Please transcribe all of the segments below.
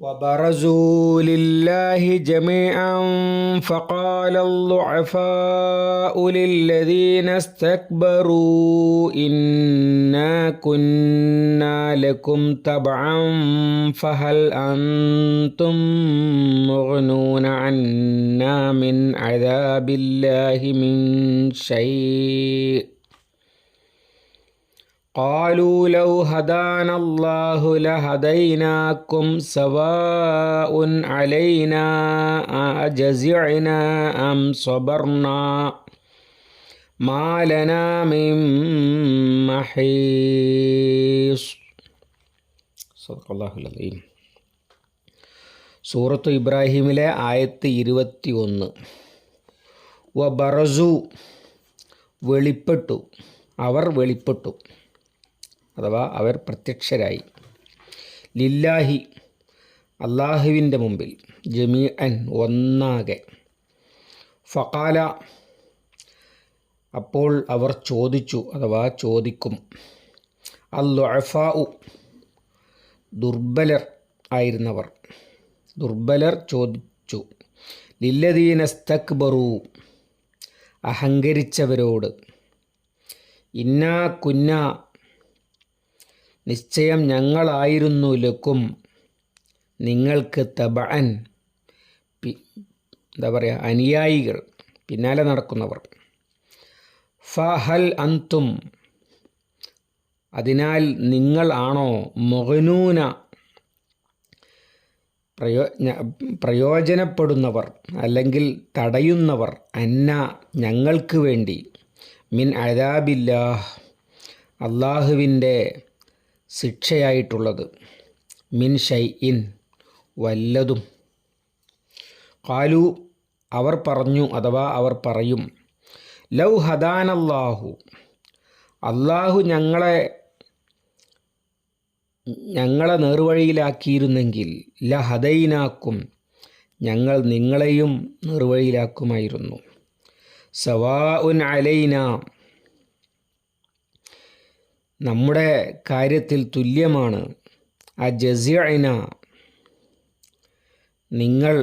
وبرزوا لله جميعا فقال الضعفاء للذين استكبروا إنا كنا لكم تبعا فهل أنتم مغنون عنا من عذاب الله من شيء؟ قالوا لو هدانا الله لهديناكم سواء علينا أجزعنا أم صبرنا ما لنا من محيص صدق الله العظيم സൂറത്ത് ഇബ്രാഹിമിലെ ആയത്ത് ഇരുപത്തി ഒന്ന് വ ബറസു വെളിപ്പെട്ടു അവർ വെളിപ്പെട്ടു അഥവാ അവർ പ്രത്യക്ഷരായി. ലില്ലാഹി അള്ളാഹുവിന്റെ മുമ്പിൽ ജമീ അൻ ഒന്നാകെ. ഫക്കാല അപ്പോൾ അവർ ചോദിച്ചു അഥവാ ചോദിക്കും. അല്ലുഅഫാഉ ദുർബലർ ആയിരുന്നവർ. ദുർബലർ ചോദിച്ചു ലില്ലദീനസ്തക്ബറു അഹങ്കരിച്ചവരോട് ഇന്നാ കുന്ന നിശ്ചയം ഞങ്ങളായിരുന്നു ലക്കും. നിങ്ങൾക്ക് തബഅൻ എന്താ പറയുക അനുയായികൾ. പിന്നാലെ നടക്കുന്നവർ. ഫഹൽ അന്തും അതിനാൽ നിങ്ങൾ ആണോ മൊഹനൂന? പ്രയോ പ്രയോജനപ്പെടുന്നവർ അല്ലെങ്കിൽ തടയുന്നവർ അന്ന ഞങ്ങൾക്ക് വേണ്ടി മിൻ അതാബില്ലാഹ് അള്ളാഹുവിന്റെ ശിക്ഷയായിട്ടുള്ളത്. മിൻ ഷൈ ഇൻ വല്ലതും. കാലു അവർ പറഞ്ഞു അഥവാ അവർ പറയും ലൗ ഹദാനല്ലാഹു അള്ളാഹു ഞങ്ങളെ ഞങ്ങളെ നേർവഴിയിലാക്കിയിരുന്നെങ്കിൽ ല ഹദൈനാക്കും ഞങ്ങൾ നിങ്ങളെയും നേർവഴിയിലാക്കുമായിരുന്നു. സവാ ഉൻ അലൈന നമ്മുടെ കാര്യത്തിൽ തുല്യമാണ്. ആ ജസിഅന നിങ്ങൾ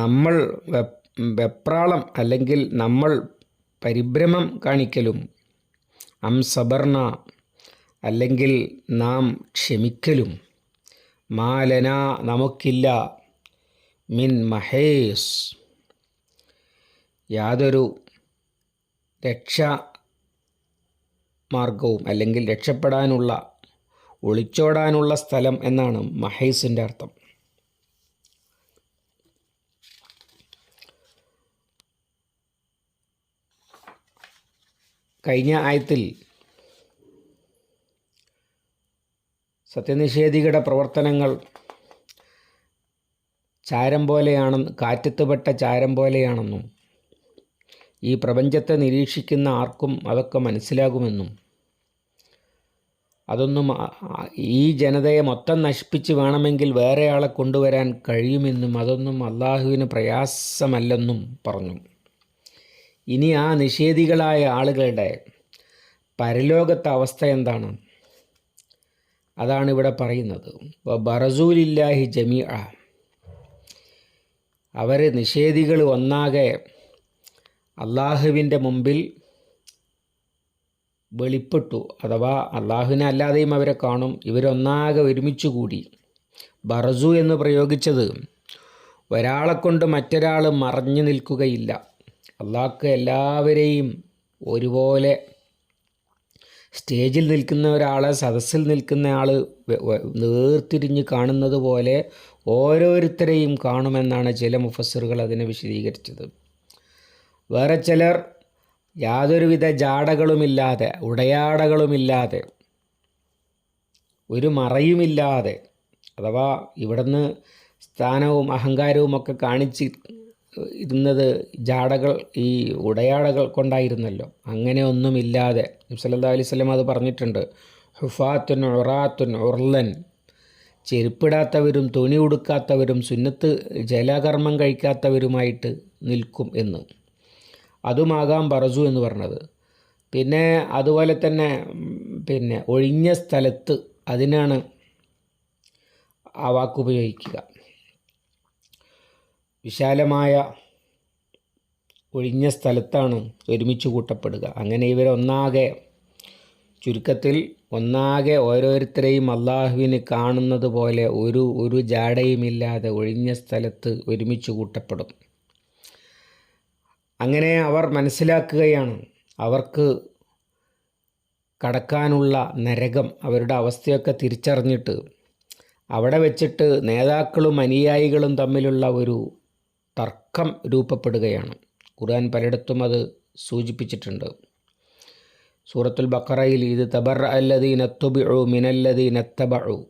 നമ്മൾ വെപ്രാളം അല്ലെങ്കിൽ നമ്മൾ പരിഭ്രമം കാണിക്കലും അം സബർണ അല്ലെങ്കിൽ നാം ക്ഷമിക്കലും. മാലന നമുക്കില്ല മിൻ മഹേസ്. യാതൊരു രക്ഷാ മാർഗവും അല്ലെങ്കിൽ രക്ഷപ്പെടാനുള്ള ഒളിച്ചോടാനുള്ള സ്ഥലം എന്നാണ് മഹേസിന്റെ അർത്ഥം. കഴിഞ്ഞ ആയത്തിൽ സത്യനിഷേധികളുടെ പ്രവർത്തനങ്ങൾ ചാരം പോലെയാണെന്ന് കാറ്റത്തുപെട്ട ചാരം പോലെയാണെന്നും ഈ പ്രപഞ്ചത്തെ നിരീക്ഷിക്കുന്ന ആർക്കും അതൊക്കെ മനസ്സിലാകുമെന്നും. അതൊന്നും ഈ ജനതയെ മൊത്തം നശിപ്പിച്ച് വേണമെങ്കിൽ വേറെയാളെ കൊണ്ടുവരാൻ കഴിയുമെന്നും അതൊന്നും അള്ളാഹുവിന് പ്രയാസമല്ലെന്നും പറഞ്ഞു. ഇനി ആ നിഷേധികളായ ആളുകളുടെ പരലോകത്തെ അവസ്ഥ എന്താണ്? അതാണ് ഇവിടെ പറയുന്നത് ബറസൂലില്ലാഹി ജമീ അവർ നിഷേധികൾ ഒന്നാകെ അള്ളാഹുവിന്റെ മുമ്പിൽ വെളിപ്പെട്ടു അഥവാ അള്ളാഹുവിനെ അല്ലാതെയും അവരെ കാണും. ഇവരൊന്നാകെ ഒരുമിച്ച് കൂടി. ബറസു എന്ന് പ്രയോഗിച്ചത് ഒരാളെ കൊണ്ട് മറ്റൊരാൾ മറഞ്ഞു നിൽക്കുകയില്ല. അള്ളാഹ്ക്ക് എല്ലാവരെയും ഒരുപോലെ സ്റ്റേജിൽ നിൽക്കുന്ന ഒരാളെ സദസ്സിൽ നിൽക്കുന്ന ആൾ നേർത്തിരിഞ്ഞ് കാണുന്നത് പോലെ ഓരോരുത്തരെയും കാണുമെന്നാണ് ചില മുഫസറുകൾ അതിനെ വിശദീകരിച്ചത്. വേറെ ചിലർ യാതൊരുവിധ ജാടകളുമില്ലാതെ ഉടയാടകളുമില്ലാതെ ഒരു മറയുമില്ലാതെ അഥവാ ഇവിടുന്ന് സ്ഥാനവും അഹങ്കാരവും ഒക്കെ കാണിച്ച് ഇരുന്നത് ജാടകൾ ഈ ഉടയാടകൾ കൊണ്ടായിരുന്നല്ലോ. അങ്ങനെ ഒന്നുമില്ലാതെ സല്ലാ അലൈഹി സ്വലം അത് പറഞ്ഞിട്ടുണ്ട്. ഹുഫാത്തുൻ ഉറാത്തുൻ ഉർലൻ ചെരുപ്പിടാത്തവരും തുണി ഉടുക്കാത്തവരും സുന്നത്ത് ജലകർമ്മം കഴിക്കാത്തവരുമായിട്ട് നിൽക്കും എന്ന്. അതുമാകാം ബറസു എന്ന് പറഞ്ഞത്. പിന്നെ അതുപോലെ തന്നെ പിന്നെ ഒഴിഞ്ഞ സ്ഥലത്ത് അതിനാണ് ആ വാക്കുപയോഗിക്കുക വിശാലമായ ഒഴിഞ്ഞ സ്ഥലത്താണ് ഒരുമിച്ച് കൂട്ടപ്പെടുക. അങ്ങനെ ഇവരൊന്നാകെ ചുരുക്കത്തിൽ ഒന്നാകെ ഓരോരുത്തരെയും അള്ളാഹുവിന് കാണുന്നത് പോലെ ഒരു ഒരു ജാടയുമില്ലാതെ ഒഴിഞ്ഞ സ്ഥലത്ത് ഒരുമിച്ച് കൂട്ടപ്പെടും. അങ്ങനെ അവർ മനസ്സിലാക്കുകയാണ്. അവർക്ക് കടക്കാനുള്ള നരകം അവരുടെ അവസ്ഥയൊക്കെ തിരിച്ചറിഞ്ഞിട്ട് അവിടെ വെച്ചിട്ട് നേതാക്കളും അനുയായികളും തമ്മിലുള്ള ഒരു തർക്കം രൂപപ്പെടുകയാണ്. ഖുർആൻ പലയിടത്തും അത് സൂചിപ്പിച്ചിട്ടുണ്ട്. സൂറത്തുൽ ബക്കറയിൽ ഇത് തബർ അല്ലതീ നത്തുബിഴു മിനല്ലദീൻ നത്തബഴു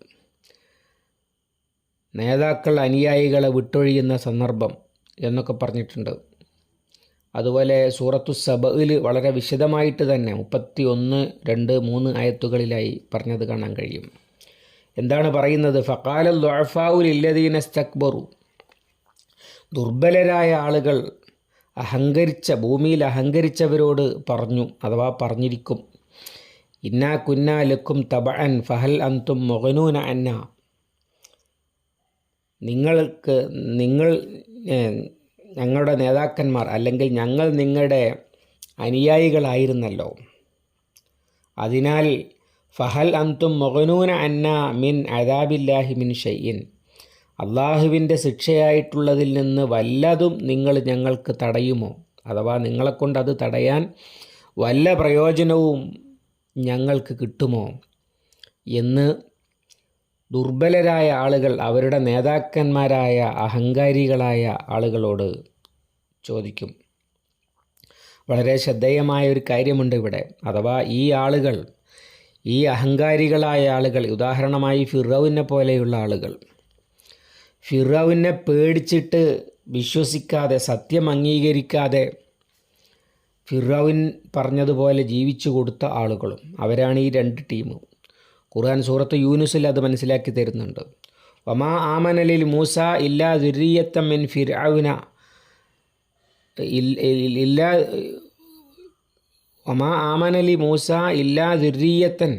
നേതാക്കൾ അനുയായികളെ വിട്ടൊഴിയുന്ന സന്ദർഭം എന്നൊക്കെ പറഞ്ഞിട്ടുണ്ട്. അതുപോലെ സൂറത്തു സബയിൽ വളരെ വിശദമായിട്ട് തന്നെ മുപ്പത്തി ഒന്ന് രണ്ട് മൂന്ന് ആയത്തുകളിലായി പറഞ്ഞത് കാണാൻ കഴിയും. എന്താണ് പറയുന്നത്? ഫക്കാല ദുഅഫാഉൽ ഇല്ലദീന സ്തക്ബറു ദുർബലരായ ആളുകൾ അഹങ്കരിച്ച ഭൂമിയിൽ അഹങ്കരിച്ചവരോട് പറഞ്ഞു അഥവാ പറഞ്ഞിരിക്കും. ഇന്നാ കുന്നാ ലക്കും തബഅൻ ഫഹൽ അന്തും മൊഹനൂന അന്ന. നിങ്ങൾക്ക് നിങ്ങൾ ഞങ്ങളുടെ നേതാക്കന്മാർ അല്ലെങ്കിൽ ഞങ്ങൾ നിങ്ങളുടെ അനുയായികളായിരുന്നല്ലോ. അതിനാൽ ഫഹൽ അന്തും മൊഹനൂന അന്ന മിൻ അദാബില്ലാഹി മിൻ ഷയ്യിൻ അള്ളാഹുവിന്റെ ശിക്ഷയായിട്ടുള്ളതിൽ നിന്ന് വല്ലതും നിങ്ങൾ ഞങ്ങൾക്ക് തടയുമോ? അഥവാ നിങ്ങളെക്കൊണ്ട് അത് തടയാൻ വല്ല പ്രയോജനവും ഞങ്ങൾക്ക് കിട്ടുമോ? എന്ന് ദുർബലരായ ആളുകൾ അവരുടെ നേതാക്കന്മാരായ അഹങ്കാരികളായ ആളുകളോട് ചോദിക്കും. വളരെ ശ്രദ്ധേയമായ ഒരു കാര്യമുണ്ട് ഇവിടെ. അഥവാ ഈ ആളുകൾ ഈ അഹങ്കാരികളായ ആളുകൾ ഉദാഹരണമായി ഫിറൌവിനെ പോലെയുള്ള ആളുകൾ ഫിറൌവിനെ പേടിച്ചിട്ട് വിശ്വസിക്കാതെ സത്യം അംഗീകരിക്കാതെ ഫിറോവിൻ പറഞ്ഞതുപോലെ ജീവിച്ചു കൊടുത്ത ആളുകളും അവരാണ് ഈ രണ്ട് ടീമും. ഖുർആൻ സൂറത്ത് യൂനുസിൽ അത് മനസ്സിലാക്കി തരുന്നുണ്ട്. വമാ ആമനലിൽ മൂസ ഇല്ലാ ദുരീയത്തം മിൻ ഫിർഔന ഇല്ലാ വമാ ആമനലി മൂസ ഇല്ലാ ദുരീയത്തൻ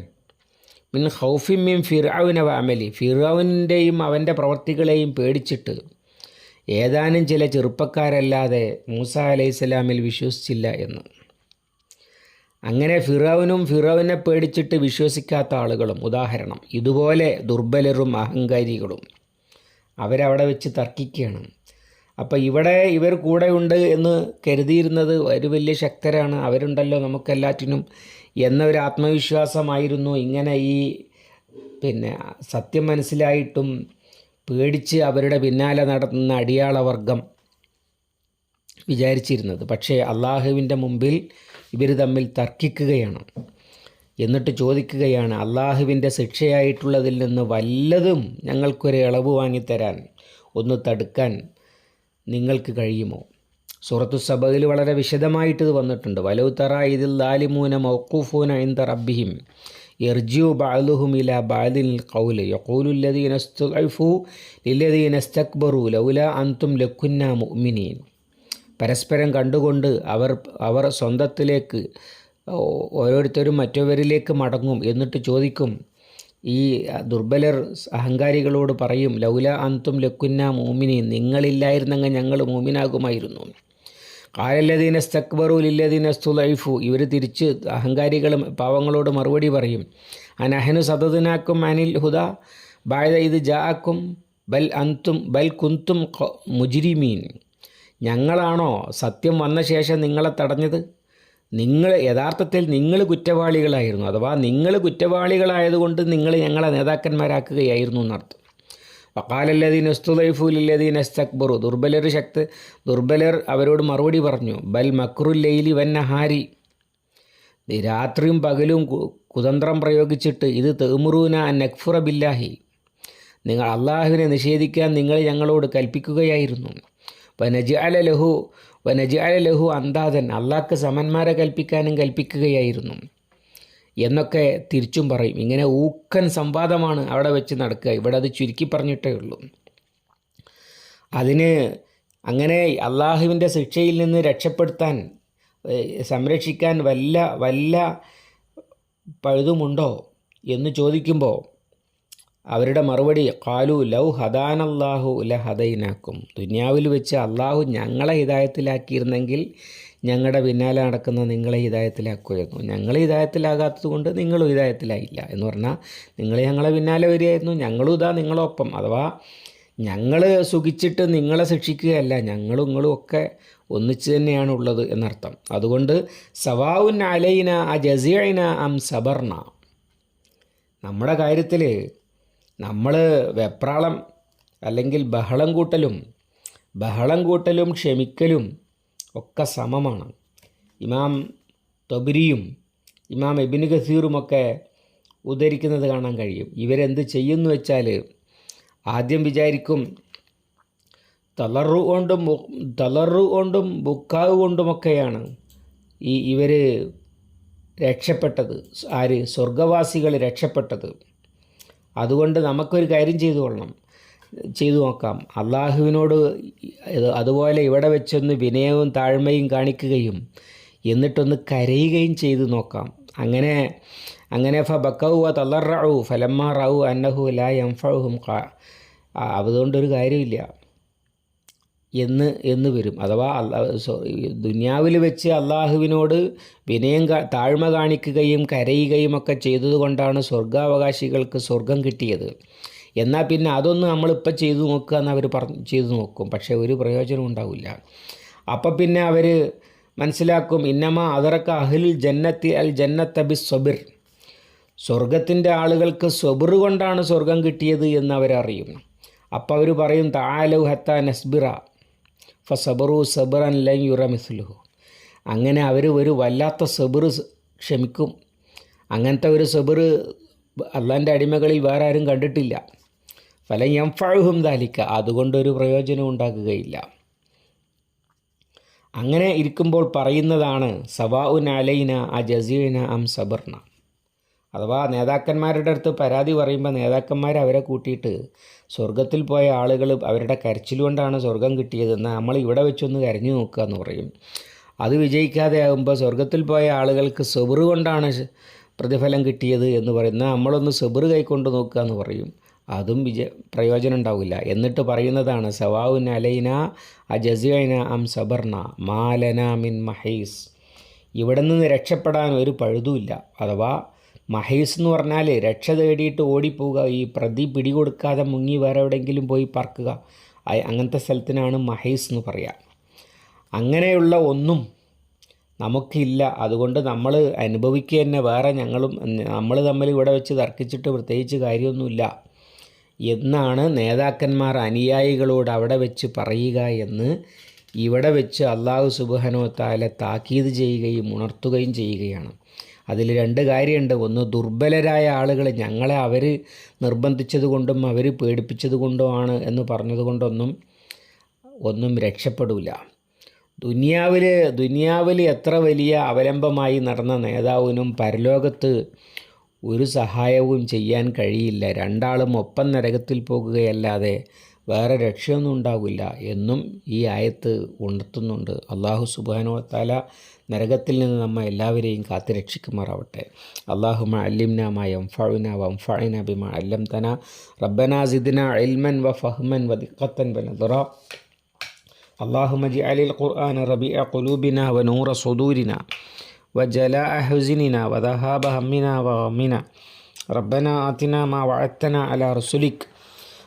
മിൻ ഹൗഫിൻ മിൻ ഫിർഔന വാമലി ഫിറൌവിന്റെയും അവന്റെ പ്രവർത്തികളെയും പേടിച്ചിട്ട് ഏതാനും ചില ചെറുപ്പക്കാരല്ലാതെ മൂസ അലൈഹിസ്സലാമിൽ വിശ്വസിച്ചില്ല എന്ന്. അങ്ങനെ ഫിറോവിനും ഫിറോവിനെ പേടിച്ചിട്ട് വിശ്വസിക്കാത്ത ആളുകളും ഉദാഹരണം ഇതുപോലെ ദുർബലരും അഹങ്കാരികളും. അവരവിടെ വെച്ച് തർക്കിക്കുകയാണ്. അപ്പോൾ ഇവിടെ ഇവർ കൂടെ ഉണ്ട് എന്ന് കരുതിയിരുന്നത് ഒരു വലിയ ശക്തരാണ്. അവരുണ്ടല്ലോ നമുക്കെല്ലാറ്റിനും എന്ന ഒരു ആത്മവിശ്വാസമായിരുന്നു. ഇങ്ങനെ ഈ പിന്നെ സത്യം മനസ്സിലായിട്ടും പേടിച്ച് അവരുടെ പിന്നാലെ നടത്തുന്ന അടിയാളവർഗം വിചാരിച്ചിരുന്നത്. പക്ഷേ അള്ളാഹുവിന്റെ മുമ്പിൽ ഇവർ തമ്മിൽ തർക്കിക്കുകയാണ്. എന്നിട്ട് ചോദിക്കുകയാണ് അള്ളാഹുവിന്റെ ശിക്ഷയായിട്ടുള്ളതിൽ നിന്ന് വല്ലതും ഞങ്ങൾക്കൊരു ഇളവ് വാങ്ങിത്തരാൻ ഒന്ന് തടുക്കാൻ നിങ്ങൾക്ക് കഴിയുമോ? സൂറത്തു സബയിൽ വളരെ വിശദമായിട്ട് ഇത് വന്നിട്ടുണ്ട്. വലൗത്തറ തറ ഇതിൽ ലാലിമൂന മൗക്കൂഫൂന ഇന്ത റബ്ബിഹിം എർജിയു ബാലുഹും ഇല ബാലിൽ കൗൽ യഖൂലുല്ലദീന സ്തുഅഫു ലില്ലദീന സ്തക്ബറു ലൗല അന്തും ലക്കുന്ന മുഅ്മിനീൻ. പരസ്പരം കണ്ടുകൊണ്ട് അവർ അവർ സ്വന്തത്തിലേക്ക് ഓരോരുത്തരും മറ്റവരിലേക്ക് മടങ്ങും എന്നിട്ട് ചോദിക്കും ഈ ദുർബലർ അഹങ്കാരികളോട് പറയും ലൗല അന്തും ലക്കുന്ന മൂമിനി നിങ്ങളില്ലായിരുന്നെങ്കിൽ ഞങ്ങൾ മൂമിനാകുമായിരുന്നു. കാലല്ലതീന സ്തക്ബറു ലില്ലദീന സ്തുലൈഫു. ഇവർ തിരിച്ച് അഹങ്കാരികളും പാവങ്ങളോട് മറുപടി പറയും അനഹനു സതതിനാക്കും അനിൽ ഹുദ ബായ ഇത് ജാക്കും ബൽ അന്തും ബൽ കുന്തും മുജിരിമീൻ. ഞങ്ങളാണോ സത്യം വന്ന ശേഷം നിങ്ങളെ തടഞ്ഞത്? നിങ്ങൾ യഥാർത്ഥത്തിൽ നിങ്ങൾ കുറ്റവാളികളായിരുന്നു അഥവാ നിങ്ങൾ കുറ്റവാളികളായതുകൊണ്ട് നിങ്ങൾ ഞങ്ങളെ നേതാക്കന്മാരാക്കുകയായിരുന്നു എന്നർത്ഥം. വക്കാലല്ലതീൻ ഉസ്തുലൈഫുലല്ലദീൻ എസ്തക്ബറു ദുർബലർ ശക്ത് ദുർബലർ അവരോട് മറുപടി പറഞ്ഞു ബൽ മക്രുല്ലൈലി വന്നഹാരി രാത്രിയും പകലും കുതന്ത്രം പ്രയോഗിച്ചിട്ട് ഇത് തേമുറൂന നക്ഫുറ ബില്ലാഹി. നിങ്ങൾ അള്ളാഹുവിനെ നിഷേധിക്കാൻ നിങ്ങൾ ഞങ്ങളോട് കൽപ്പിക്കുകയായിരുന്നു. വനജാല ലഹു വനജാല ലഹു അന്താതൻ അള്ളാഹ്ക്ക് സമന്മാരെ കൽപ്പിക്കാനും കൽപ്പിക്കുകയായിരുന്നു. എന്നൊക്കെ തിരിച്ചും പറയും. ഇങ്ങനെ ഊക്കൻ സംവാദമാണ് അവിടെ വെച്ച് നടക്കുക. ഇവിടെ അത് ചുരുക്കി പറഞ്ഞിട്ടേ ഉള്ളൂ. അതിന് അങ്ങനെ അള്ളാഹുവിന്റെ ശിക്ഷയിൽ നിന്ന് രക്ഷപ്പെടുത്താൻ സംരക്ഷിക്കാൻ വല്ല വല്ല പഴുതുമുണ്ടോ എന്ന് ചോദിക്കുമ്പോൾ അവരുടെ മറുപടി കാലു ലൗ ഹദാനല്ലാഹു ല ഹദൈനാക്കും ദുനിയാവിൽ വെച്ച് അള്ളാഹു ഞങ്ങളെ ഹിതായത്തിലാക്കിയിരുന്നെങ്കിൽ ഞങ്ങളുടെ പിന്നാലെ നടക്കുന്ന നിങ്ങളെ ഹിതായത്തിലാക്കുമായിരുന്നു ഞങ്ങൾ ഹിതായത്തിലാകാത്തത് കൊണ്ട് നിങ്ങളും ഹിതായത്തിലായില്ല എന്ന് പറഞ്ഞാൽ നിങ്ങൾ ഞങ്ങളെ പിന്നാലെ വരികയായിരുന്നു ഞങ്ങളും ഇതാ നിങ്ങളൊപ്പം. അഥവാ ഞങ്ങൾ സുഖിച്ചിട്ട് നിങ്ങളെ ശിക്ഷിക്കുകയല്ല ഞങ്ങളും നിങ്ങളും ഒക്കെ ഒന്നിച്ച് തന്നെയാണ് ഉള്ളത് എന്നർത്ഥം. അതുകൊണ്ട് സവാവുൻ അലൈന അ ജസീന അം സബർണ നമ്മുടെ കാര്യത്തിൽ നമ്മൾ വെപ്രാളം അല്ലെങ്കിൽ ബഹളം കൂട്ടലും ബഹളം കൂട്ടലും ക്ഷമിക്കലും ഒക്കെ സമമാണ്. ഇമാം തൊബരിയും ഇമാം എബിന് ഖസീറുമൊക്കെ ഉദ്ധരിക്കുന്നത് കാണാൻ കഴിയും. ഇവരെന്ത് ചെയ്യുന്നു വെച്ചാൽ ആദ്യം വിചാരിക്കും തളറു കൊണ്ടും തളറു കൊണ്ടും ബുക്കാവ് കൊണ്ടുമൊക്കെയാണ് ഈ ഇവർ രക്ഷപ്പെട്ടത്. ആര്? സ്വർഗവാസികൾ രക്ഷപ്പെട്ടത്. അതുകൊണ്ട് നമുക്കൊരു കാര്യം ചെയ്തു കൊള്ളണം. ചെയ്തു നോക്കാം. അള്ളാഹുവിനോട് അതുപോലെ ഇവിടെ വെച്ചൊന്ന് വിനയവും താഴ്മയും കാണിക്കുകയും എന്നിട്ടൊന്ന് കരയുകയും ചെയ്തു നോക്കാം. അങ്ങനെ അങ്ങനെ ഫ ബക്കൗ തളറു ഫലമ്മ റാവു അന്നഹു ലാ എംഫഹും അതുകൊണ്ടൊരു കാര്യമില്ല. എന്ന് എന്ന് വരും. അഥവാ ദുനിയാവിൽ വെച്ച് അള്ളാഹുവിനോട് വിനയം താഴ്മ കാണിക്കുകയും കരയുകയും ഒക്കെ ചെയ്തതുകൊണ്ടാണ് സ്വർഗാവകാശികൾക്ക് സ്വർഗം കിട്ടിയത്. എന്നാൽ പിന്നെ അതൊന്ന് നമ്മളിപ്പോൾ ചെയ്തു നോക്കുക എന്ന് അവർ ചെയ്തു നോക്കും. പക്ഷേ ഒരു പ്രയോജനം ഉണ്ടാവില്ല. അപ്പം പിന്നെ അവർ മനസ്സിലാക്കും ഇന്നമ അതറക്ക അഹിൽ ജന്നത്തി അൽ ജന്നത്തബി സ്വബിർ. സ്വർഗത്തിന്റെ ആളുകൾക്ക് സ്വബിർ കൊണ്ടാണ് സ്വർഗം കിട്ടിയത് എന്ന് അവരറിയും. അപ്പോൾ അവർ പറയും താലു ഹത്ത നസ്ബിറ. ഫ സബറു സബറൻ ലൻ യുറമിസ്ലുഹു അങ്ങനെ അവർ ഒരു വല്ലാത്ത സബർ ക്ഷമിക്കും. അങ്ങനത്തെ ഒരു സബർ അള്ളാന്റെ അടിമകളിൽ വേറെ ആരും കണ്ടിട്ടില്ല. ഫലം എംഫഴുഹും ദാലിക്ക. അതുകൊണ്ടൊരു പ്രയോജനം ഉണ്ടാക്കുകയില്ല അങ്ങനെ ഇരിക്കുമ്പോൾ പറയുന്നതാണ് സവാഉൻ അലൈന അ ജസീന അം സബർണ അഥവാ നേതാക്കന്മാരുടെ അടുത്ത് പരാതി പറയുമ്പോൾ നേതാക്കന്മാർ അവരെ കൂട്ടിയിട്ട് സ്വർഗത്തിൽ പോയ ആളുകൾ അവരുടെ കരച്ചിലുകൊണ്ടാണ് സ്വർഗം കിട്ടിയതെന്ന് നമ്മൾ ഇവിടെ വെച്ചൊന്ന് കരഞ്ഞു നോക്കുക എന്ന് പറയും. അത് വിജയിക്കാതെ ആകുമ്പോൾ സ്വർഗത്തിൽ പോയ ആളുകൾക്ക് സെബറ് കൊണ്ടാണ് പ്രതിഫലം കിട്ടിയത് എന്ന് പറയുന്ന നമ്മളൊന്ന് സെബറ് കൈക്കൊണ്ട് നോക്കുക എന്ന് പറയും. അതും വിജയ പ്രയോജനം ഉണ്ടാവില്ല. എന്നിട്ട് പറയുന്നതാണ് സവാവുൻ അലൈന അജസൈന അം സബർണ മാലന മിൻ മഹീസ്. ഇവിടെ നിന്ന് രക്ഷപ്പെടാൻ ഒരു പഴുതുമില്ല അഥവാ മഹേസ് എന്ന് പറഞ്ഞാൽ രക്ഷ തേടിയിട്ട് ഓടിപ്പോവുക ഈ പ്രതി പിടികൊടുക്കാതെ മുങ്ങി വേറെ എവിടെയെങ്കിലും പോയി പറക്കുക അങ്ങനത്തെ സ്ഥലത്തിനാണ് മഹേസ് എന്ന് പറയുക അങ്ങനെയുള്ള ഒന്നും നമുക്കില്ല. അതുകൊണ്ട് നമ്മൾ അനുഭവിക്കുക തന്നെ വേറെ ഞങ്ങളും നമ്മൾ തമ്മിൽ ഇവിടെ വെച്ച് തർക്കിച്ചിട്ട് പ്രത്യേകിച്ച് കാര്യമൊന്നുമില്ല. എന്നാണ് നേതാക്കന്മാർ അനുയായികളോട് അവിടെ വെച്ച് പറയുക എന്ന് ഇവിടെ വെച്ച് അള്ളാഹു സുബാനോ താല താക്കീത് ചെയ്യുകയും ഉണർത്തുകയും ചെയ്യുകയാണ്. അതിൽ രണ്ട് കാര്യമുണ്ട്. ഒന്ന് ദുർബലരായ ആളുകൾ ഞങ്ങളെ അവർ നിർബന്ധിച്ചത് കൊണ്ടും അവർ പേടിപ്പിച്ചത് കൊണ്ടുമാണ് എന്ന് പറഞ്ഞതുകൊണ്ടൊന്നും ഒന്നും രക്ഷപ്പെടില്ല ദുനിയാവിൽ ദുനിയാവിൽ എത്ര വലിയ അവലംബമായി നടന്ന നേതാവിനും പരലോകത്ത് ഒരു സഹായവും ചെയ്യാൻ കഴിയില്ല. രണ്ടാളും ഒപ്പം നരകത്തിൽ പോകുകയല്ലാതെ വേറെ രക്ഷയൊന്നും ഉണ്ടാവില്ല എന്നും ഈ ആയത്ത് ഉണർത്തുന്നുണ്ട് അള്ളാഹു സുബാനോ താല നരകത്തിൽ നിന്ന് നമ്മ എല്ലാവരെയും കാത്തുരക്ഷിക്കുമാറാവട്ടെ അള്ളാഹുമ അല്ലിംന മായ ഫഴുന വംഫഅന ബിമ അല്ലം തന റബ്ബന സിദ്ന ഇൽമൻ വ ഫഹ്മൻ വ ദിഖത്തൻ ബനദറ اللهم اجعل القرآن ربيع قلوبنا ونور صدورنا وجلاء حزننا وذهاب همنا وغمنا ربنا آتنا ما وعدتنا على رسلك